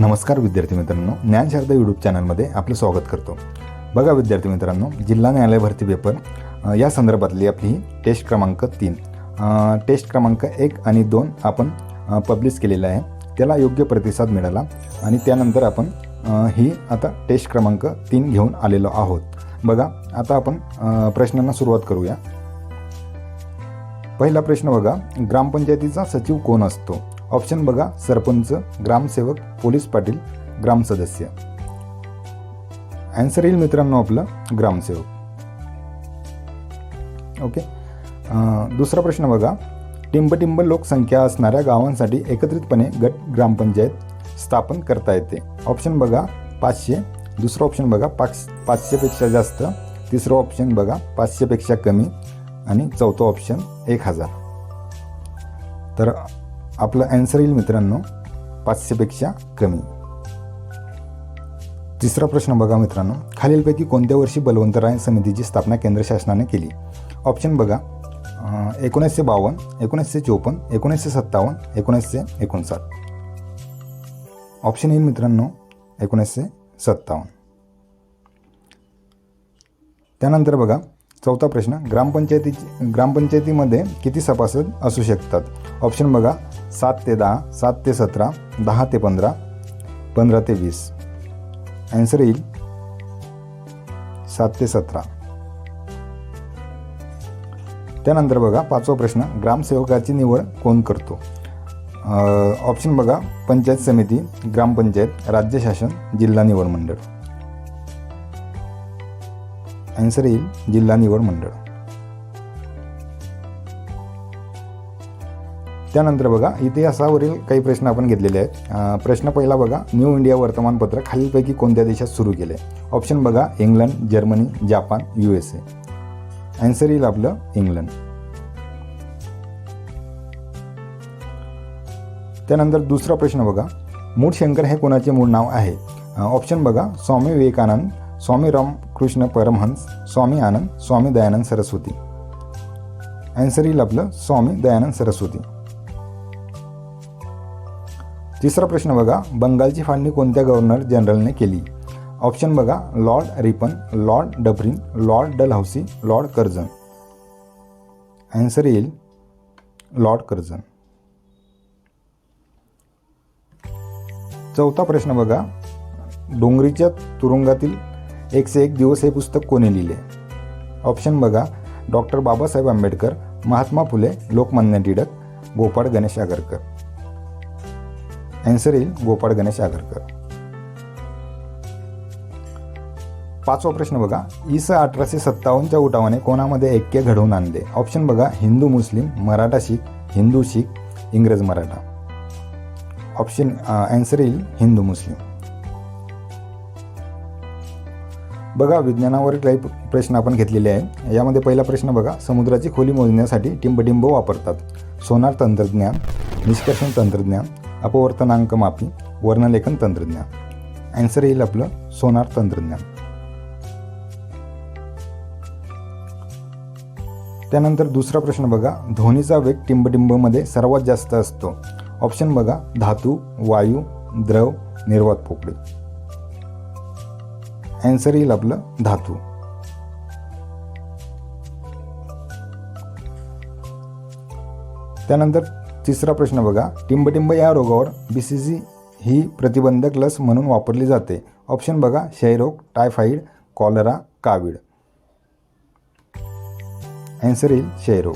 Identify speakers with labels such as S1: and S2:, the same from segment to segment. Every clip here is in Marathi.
S1: नमस्कार विद्यार्थी मित्रांनो ज्ञानशारदा यूट्यूब चॅनलमध्ये आपलं स्वागत करतो. बघा विद्यार्थी मित्रांनो जिल्हा न्यायालय भरती पेपर या संदर्भातली आपली ही टेस्ट क्रमांक तीन. टेस्ट क्रमांक एक आणि दोन आपण पब्लिश केलेला आहे. त्याला योग्य प्रतिसाद मिळाला आणि त्यानंतर आपण ही आता टेस्ट क्रमांक तीन घेऊन आलेलो आहोत. बघा आता आपण प्रश्नांना सुरुवात करूया. पहिला प्रश्न बघा ग्रामपंचायतीचा सचिव कोण असतो? ऑप्शन बघा सरपंच ग्रामसेवक पोलीस पाटील ग्रामसदस्य ॲन्सर येईल मित्रांनो आपलं ग्रामसेवक. ओके दुसरा प्रश्न बघा. टिंबटिंब लोकसंख्या असणाऱ्या गावांसाठी एकत्रितपणे गट ग्रामपंचायत स्थापन करता येते. ऑप्शन बघा पाचशे. दुसरं ऑप्शन बघा पाच पाचशेपेक्षा जास्त. तिसरं ऑप्शन बघा पाचशेपेक्षा कमी. आणि चौथं ऑप्शन एक हजार. तर आपलं ॲन्सर येईल मित्रांनो पाचशेपेक्षा कमी. तिसरा प्रश्न बघा मित्रांनो खालीलपैकी कोणत्या वर्षी बलवंतराय समितीची स्थापना केंद्र शासनाने केली? ऑप्शन बघा एकोणीसशे बावन्न एकोणीसशे चोपन्न एकोणीसशे सत्तावन्न एकोणीसशे एकोणसाठ. ऑप्शन येईल मित्रांनो एकोणीसशे सत्तावन्न. त्यानंतर बघा चौथा प्रश्न ग्रामपंचायतीची ग्रामपंचायतीमध्ये किती सभासद असू शकतात? ऑप्शन बघा सात ते दहा सात ते सतरा दहा ते पंधरा पंधरा ते वीस. ॲन्सर येईल. सात ते सतरा. त्यानंतर बघा पाचवा प्रश्न. ग्रामसेवकाची निवड कोण करतो? ऑप्शन बघा. पंचायत समिती ग्रामपंचायत राज्य शासन जिल्हा निवड मंडळ. ॲन्सर येईल. जिल्हा निवड मंडळ. त्यानंतर बघा इतिहासावरील काही प्रश्न आपण घेतलेले आहेत. प्रश्न पहिला बघा न्यू इंडिया वर्तमानपत्र खालीलपैकी कोणत्या देशात सुरू केले? ऑप्शन बघा England Germany Japan U S A. Answer येईल आपलं इंग्लंड. त्यानंतर दुसरा प्रश्न बघा मूळ शंकर हे कोणाचे मूळ नाव आहे? ऑप्शन बघा स्वामी विवेकानंद स्वामी रामकृष्ण परमहंस स्वामी आनंद स्वामी दयानंद सरस्वती. ॲन्सर येईल आपलं स्वामी दयानंद सरस्वती. तिसरा प्रश्न बघा बंगालची फाळणी कोणत्या गव्हर्नर जनरलने केली? ऑप्शन बघा Lord Ripon Lord Dufferin Lord Dalhousie Lord Curzon answer येईल लॉर्ड कर्जन चौथा प्रश्न बघा डोंगरीच्या तुरुंगातील एकशे एक दिवस हे पुस्तक कोणी लिहिले? ऑप्शन बघा डॉक्टर बाबासाहेब आंबेडकर महात्मा फुले लोकमान्य टिळक गोपाळ गणेश आगरकर. ॲन्सर येईल गोपाळ गणेश आगरकर पाचवा प्रश्न बघा. इस अठराशे सत्तावन्नच्या उठावाने कोणामध्ये ऐक्य घडवून आणले? ऑप्शन बघा. हिंदू मुस्लिम मराठा शीख हिंदू शीख इंग्रज मराठा. ऑप्शन ॲन्सर येईल हिंदू मुस्लिम. बघा विज्ञानावरील काही प्रश्न आपण घेतलेले आहे. यामध्ये पहिला प्रश्न बघा. समुद्राची खोली मोजण्यासाठी टिंबटिंब वापरतात. सोनार तंत्रज्ञान निष्कर्षण तंत्रज्ञान अपवर्तनांक मापी वर्णलेखन तंत्रज्ञान. ॲन्सर येईल आपलं सोनार तंत्रज्ञान. त्यानंतर दुसरा प्रश्न बघा ध्वनीचा वेग टिंबटिंबमध्ये सर्वात जास्त असतो. ऑप्शन बघा धातू वायू द्रव निर्वात पोकळी. ॲन्सर येईल आपलं धातू. त्यानंतर तिसरा प्रश्न बघा. टिंबटिंब या रोगावर बी सी जी ही प्रतिबंधक लस म्हणून वापरली जाते. ऑप्शन बघा. क्षयरोग टायफाईड कॉलरा कावीड ॲन्सर येईल क्षयरोग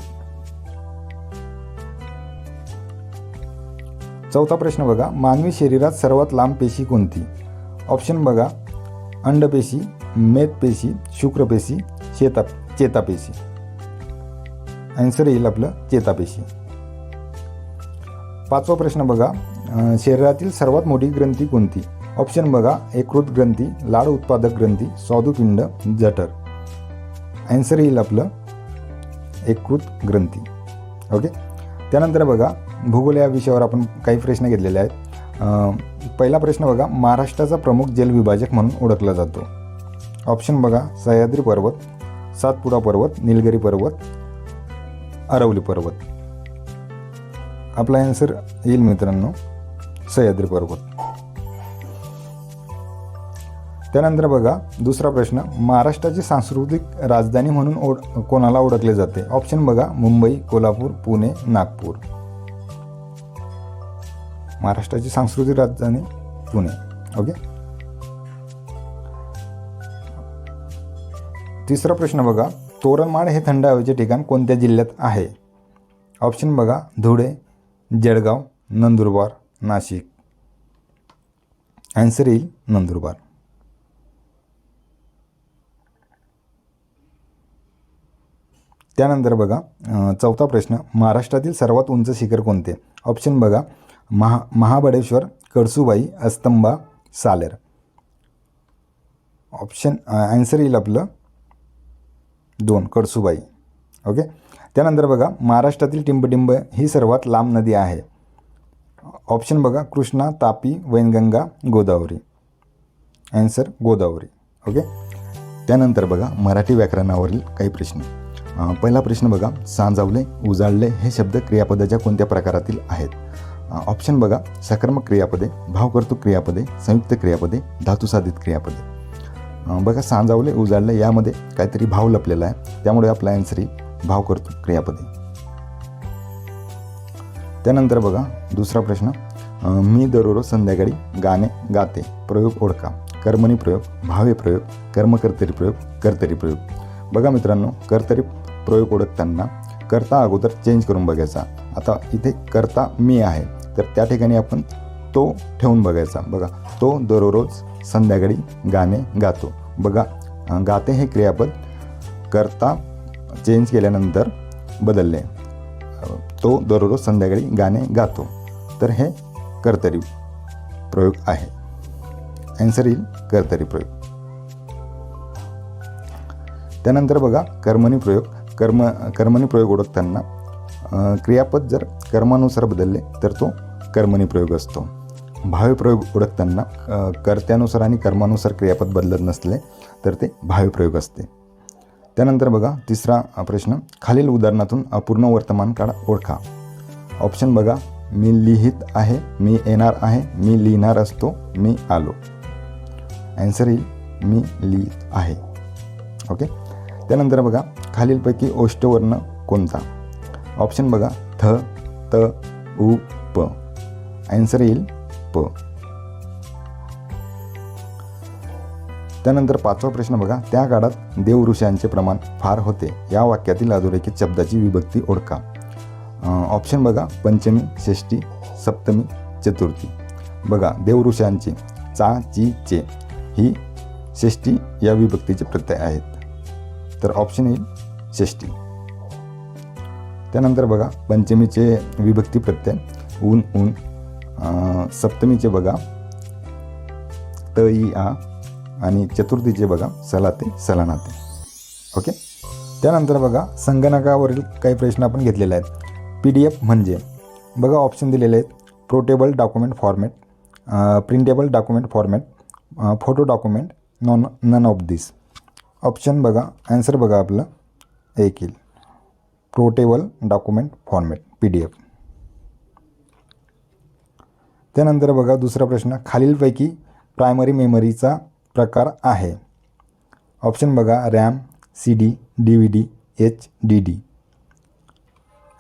S1: चौथा प्रश्न बघा. मानवी शरीरात सर्वात लांब पेशी कोणती? ऑप्शन बघा. अंडपेशी मेदपेशी शुक्रपेशी चेता चेतापेशी. ॲन्सर येईल आपलं चेतापेशी. पाचवा प्रश्न बघा. शरीरातील सर्वात मोठी ग्रंथी कोणती? ऑप्शन बघा. एकृत ग्रंथी लाड उत्पादक ग्रंथी स्वादुपिंड जठर. ॲन्सर येईल आपलं. एकृत ग्रंथी. ओके त्यानंतर बघा भूगोल या विषयावर आपण काही प्रश्न घेतलेले आहेत. पहिला प्रश्न बघा. महाराष्ट्राचा प्रमुख जलविभाजक म्हणून ओळखला जातो. ऑप्शन बघा. सह्याद्री पर्वत सातपुडा पर्वत निलगिरी पर्वत अरवली पर्वत. आपला ॲन्सर येईल मित्रांनो. सह्याद्री पर्वत. त्यानंतर बघा दुसरा प्रश्न महाराष्ट्राची सांस्कृतिक राजधानी म्हणून ओढ कोणाला ओळखले जाते? ऑप्शन बघा मुंबई कोल्हापूर पुणे नागपूर. महाराष्ट्राची सांस्कृतिक राजधानी पुणे. ओके तिसरा प्रश्न बघा तोरणमाळ हे थंड हवेचे ठिकाण कोणत्या जिल्ह्यात आहे? ऑप्शन बघा धुळे जळगाव नंदुरबार नाशिक. ॲन्सर येईल नंदुरबार. त्यानंतर बघा चौथा प्रश्न महाराष्ट्रातील सर्वात उंच शिखर कोणते? ऑप्शन बघा महा महाबळेश्वर कळसुबाई अस्तंबा सालेर. ऑप्शन ॲन्सर येईल आपलं दोन कळसुबाई. ओके त्यानंतर बघा महाराष्ट्रातील टिंबटिंब ही सर्वात लांब नदी आहे. ऑप्शन बघा कृष्णा तापी वैनगंगा गोदावरी. ॲन्सर गोदावरी. ओके त्यानंतर बघा मराठी व्याकरणावरील काही प्रश्न. पहिला प्रश्न बघा सांजावले उजाळले हे शब्द क्रियापदाच्या कोणत्या प्रकारातील आहेत? ऑप्शन बघा सकर्मक क्रियापदे भावकर्तुक क्रियापदे संयुक्त क्रियापदे धातुसाधित क्रियापदे. बघा सांजावले उजाळले यामध्ये काहीतरी भाव लपलेला आहे. त्यामुळे आपला ॲन्सर भाव करतो क्रियापदे. त्यानंतर बघा दुसरा प्रश्न. मी दररोज संध्याकाळी गाणे गाते प्रयोग ओळखा. कर्मणी प्रयोग भावे प्रयोग कर्मकर्तरी प्रयोग कर्तरी प्रयोग. बघा मित्रांनो कर्तरी प्रयोग ओळखताना करता अगोदर चेंज करून बघायचा. आता इथे करता मी आहे तर त्या ठिकाणी आपण तो ठेवून बघायचा. बघा तो दररोज संध्याकाळी गाणे गातो. बघा गाते हे क्रियापद करता चेंज केल्यानंतर बदलले. तो दररोज संध्याकाळी गाणे गातो. तर हे कर्तरी प्रयोग आहे. ॲन्सर येईल कर्तरी प्रयोग. त्यानंतर बघा कर्मणी प्रयोग. कर्म कर्मणी प्रयोग ओळखताना क्रियापद जर कर्मानुसार बदलले तर तो कर्मणी प्रयोग असतो. भावी प्रयोग ओळखताना कर्त्यानुसार आणि कर्मानुसार क्रियापद बदलत नसले तर ते भावी प्रयोग असते. त्यानंतर बघा तिसरा प्रश्न. खालील उदाहरणातून अपूर्ण वर्तमान काळ ओळखा. ऑप्शन बघा मी लिहित आहे मी येणार आहे मी लिहिणार असतो मी आलो. ॲन्सर येईल मी लिहित आहे. ओके त्यानंतर बघा खालीलपैकी ओष्टवर्ण कोणता? ऑप्शन बघा थ त उ प. ॲन्सर येईल प. त्यानंतर पाचवा प्रश्न बघा. त्या काळात देवऋषांचे प्रमाण फार होते. या वाक्यातील अधोरेखित शब्दाची विभक्ती ओळखा. ऑप्शन बघा. पंचमी षष्टी सप्तमी चतुर्थी. बघा देवऋषांचे चा ची चे ही षष्टी या विभक्तीचे प्रत्यय आहेत. तर ऑप्शन येईल षष्टी त्यानंतर बघा पंचमीचे विभक्ती प्रत्यय. ऊन ऊन. सप्तमीचे बघा. त ई आ. आणि चतुर्थीचे बघा सलाते सलानाते. ओके? त्यानंतर बघा संगणकावरील काही प्रश्न आपण घेतलेले आहेत. पी डी एफ म्हणजे बघा ऑप्शन दिलेले आहेत. Portable document format printable document format photo document non none of this option बघा ॲन्सर बघा आपलं. एक येईल. Portable document format P D F त्यानंतर बघा दुसरा प्रश्न खालीलपैकी प्रायमरी मेमरीचा प्रकार आहे. ऑप्शन बघा RAM C D D V D H D D.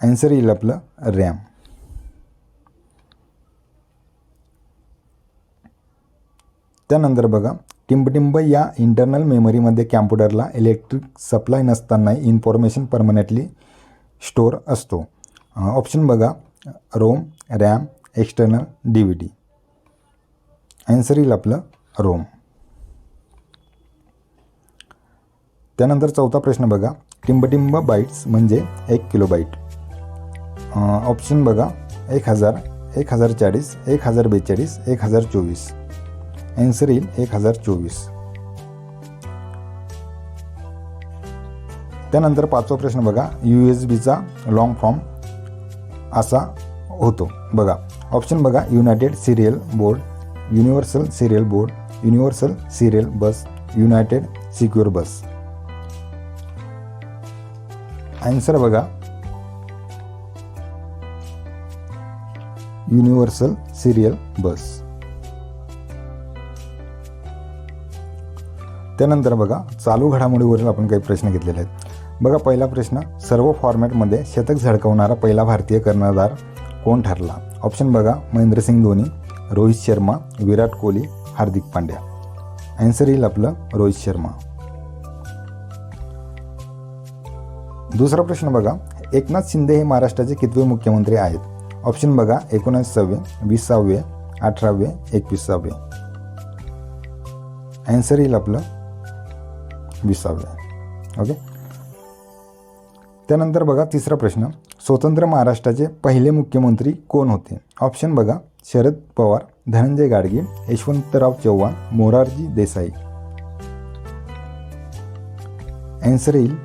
S1: Answer येईल आपलं रॅम. त्यानंतर बघा टिंबटिंब या इंटरनल मेमरीमध्ये कॅम्प्युटरला इलेक्ट्रिक सप्लाय नसताना इन्फॉर्मेशन परमनंटली स्टोअर असतो. ऑप्शन बघा ROM RAM external D V D. Answer येईल आपलं रोम. त्यानंतर चौथा प्रश्न बघा. टिंबटिंब बाईट्स म्हणजे एक किलो बाईट ऑप्शन बघा. एक हजार एक हजार चाळीस एक हजार बेचाळीस एक हजार चोवीस. ॲन्सर येईल एक हजार चोवीस. त्यानंतर पाचवा प्रश्न बघा. यू एस बीचा लाँग फॉर्म असा होतो. बघा. ऑप्शन बघा. United serial board universal serial board universal serial bus united secure bus answer बघा. युनिव्हर्सल सिरियल बस त्यानंतर बघा चालू घडामोडीवरील आपण काही प्रश्न घेतलेले आहेत. बघा पहिला प्रश्न सर्व फॉर्मॅटमध्ये शतक झळकवणारा पहिला भारतीय कर्णधार कोण ठरला? ऑप्शन बघा महेंद्रसिंग धोनी रोहित शर्मा विराट कोहली हार्दिक पांड्या. आन्सर येईल आपलं रोहित शर्मा. दुसरा प्रश्न बघा. एकनाथ शिंदे हे महाराष्ट्राचे कितवे मुख्यमंत्री आहेत? ऑप्शन बघा. एकोणीसावे विसावे अठरावे एकविसावे ॲन्सर येईल आपलं. विसावे ओके त्यानंतर बघा तिसरा प्रश्न. स्वतंत्र महाराष्ट्राचे पहिले मुख्यमंत्री कोण होते? ऑप्शन बघा. शरद पवार धनंजय गाडगे यशवंतराव चव्हाण मोरारजी देसाई. ॲन्सर येईल.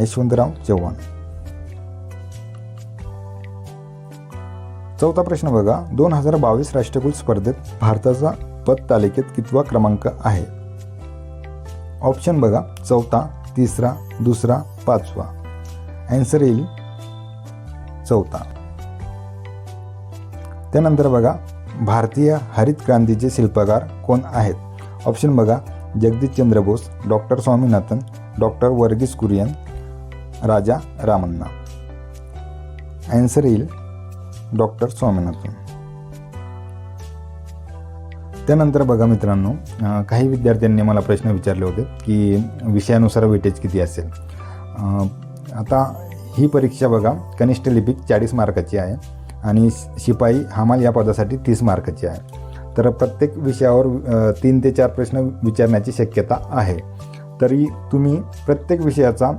S1: यशवंतराव चव्हाण. चौथा प्रश्न बघा. दोन हजार बावीस राष्ट्रकुल स्पर्धेत भारताचा पद तालिकेत कितवा क्रमांक आहे? ऑप्शन बघा. चौथा तिसरा दुसरा पाचवा. ॲन्सर येईल चौथा. त्यानंतर बघा. भारतीय हरित क्रांतीचे शिल्पकार कोण आहेत? ऑप्शन बघा. Jagdishchandra Bose doctor Swaminathan doctor Verghese Kurien Raja Ramanna answer येईल डॉक्टर स्वामीनाथन. त्यानंतर बघा मित्रांनो काही विद्यार्थ्यांनी मला प्रश्न विचारले होते की विषयानुसार वेटेज किती असेल? आता ही परीक्षा बघा कनिष्ठ लिपिक चाळीस मार्काची आहे आणि शि- शिपाई हमाल या पदासाठी तीस मार्काची आहे. तर प्रत्येक विषयावर तीन ते चार प्रश्न विचारण्याची शक्यता आहे. तरी तुम्ही प्रत्येक विषयाचा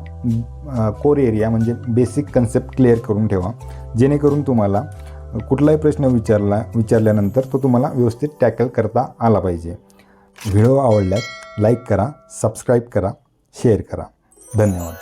S1: कोर एरिया म्हणजे बेसिक कन्सेप्ट क्लिअर करून ठेवा. जेणेकरून तुम्हाला कुठलाही प्रश्न विचारला विचारल्यानंतर तो तुम्हाला व्यवस्थित टॅकल करता आला पाहिजे. व्हिडिओ आवडल्यास लाईक करा सबस्क्राईब करा शेअर करा. धन्यवाद.